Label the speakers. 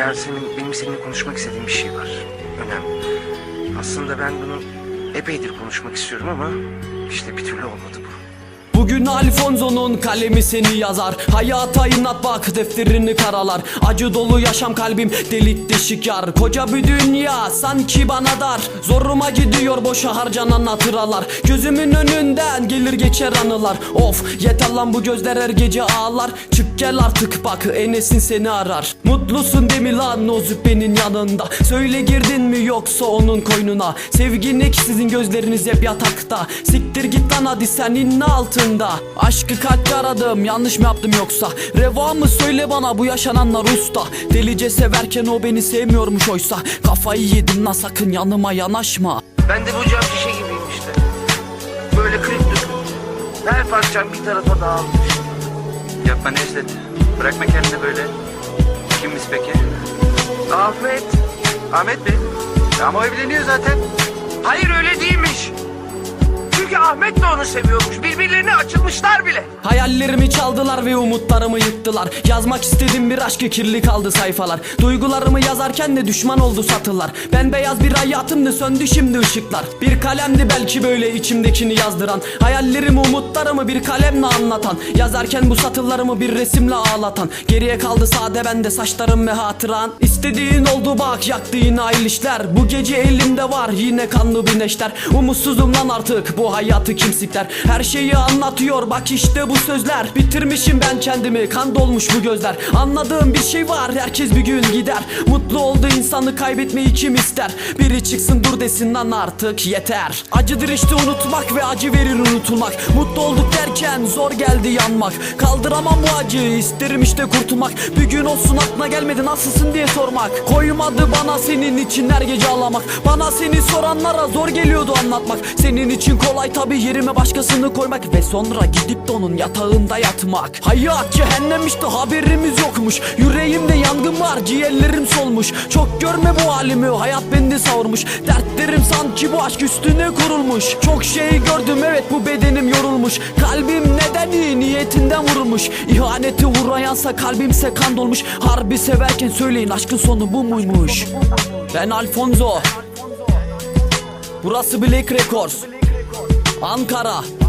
Speaker 1: Yasemin benim seninle konuşmak istediğim bir şey var. Önemli. Aslında ben bunu epeydir konuşmak istiyorum ama işte bir türlü olmadı bu.
Speaker 2: Bugün Alfonso'nun kalemi seni yazar. Hayata inat bak defterini karalar. Acı dolu yaşam kalbim delik deşik yar. Koca bir dünya sanki bana dar. Zoruma gidiyor boşa harcanan hatıralar. Gözümün önünden gelir geçer anılar. Of yeter lan bu gözler her gece ağlar. Çık gel artık bak Enes'in seni arar. Mutlusun değil mi lan o züppenin yanında? Söyle girdin mi yoksa onun koynuna? Sevgin sizin gözleriniz hep yatakta. Siktir git lan hadi sen inne altında Aşkı kaç aradım yanlış mı yaptım yoksa Reva mı söyle bana bu yaşananlar usta Delice severken o beni sevmiyormuş oysa Kafayı yedim lan sakın yanıma yanaşma
Speaker 1: Ben de bu cam şişe gibiyim işte. Böyle kırık dökük. Her parçam bir tarafa dağılmış.
Speaker 3: Yapma Necdet. Bırakma kendini böyle. Kimiz peki?
Speaker 1: Ahmet.
Speaker 3: Ahmet Bey. Ama evleniyor zaten.
Speaker 1: Hayır öyle değilmiş. Çünkü Ahmet de onu seviyormuş. Birbirlerine açılmışlar bile.
Speaker 2: Hayallerimi çaldılar ve umutlarımı yıktılar. Yazmak istedim bir aşkı kirli kaldı sayfalar. Duygularımı yazarken de düşman oldu satırlar Ben beyaz bir hayatımdı söndü şimdi ışıklar. Bir kalemdi belki böyle içimdekini yazdıran. Hayallerimi umutlarımı bir kalemle anlatan. Yazarken bu satırlarımı bir resimle ağlatan. Geriye kaldı sade bende saçlarım ve hatıran. İstediğin oldu bak yaktı yine ailişler Bu gece elimde var yine kanlı güneşler. Umutsuzum lan artık bu hayatı kimsikler. Her şeyi anlatıyor bak işte bu sözler. Bitirmişim ben kendimi kan dolmuş bu gözler. Anladığım bir şey var herkes bir gün gider. Mutlu olduğu insanı kaybetmeyi kim ister? Biri çıksın dur desin lan artık yeter. Acıdır işte unutmak ve acı verir unutulmak. Mutlu olduk derken zor geldi yanmak. Kaldıramam bu acıyı isterim işte kurtulmak. Bir gün olsun aklına gelmedi nasılsın diye sormak. Koymadı bana senin için her gece ağlamak. Bana seni soranlara zor geliyordu anlatmak. Senin için kolay tabi yerime başkasını koymak Ve sonra gidip de onun yatağında yatmak. Hayat cehennem işte haberimiz yokmuş. Yüreğimde yangın var ciğerlerim solmuş. Çok görme bu halimi hayat beni savurmuş. Dertlerim sanki bu aşk üstüne kurulmuş. Çok şey gördüm evet bu bedenim yorulmuş. Kalbim neden iyi niyetinden vurulmuş. İhaneti uğrayansa kalbimse kan dolmuş. Harbi severken söyleyin aşkın sonu bu muymuş? Ben Alfonso. Burası Black Records Ankara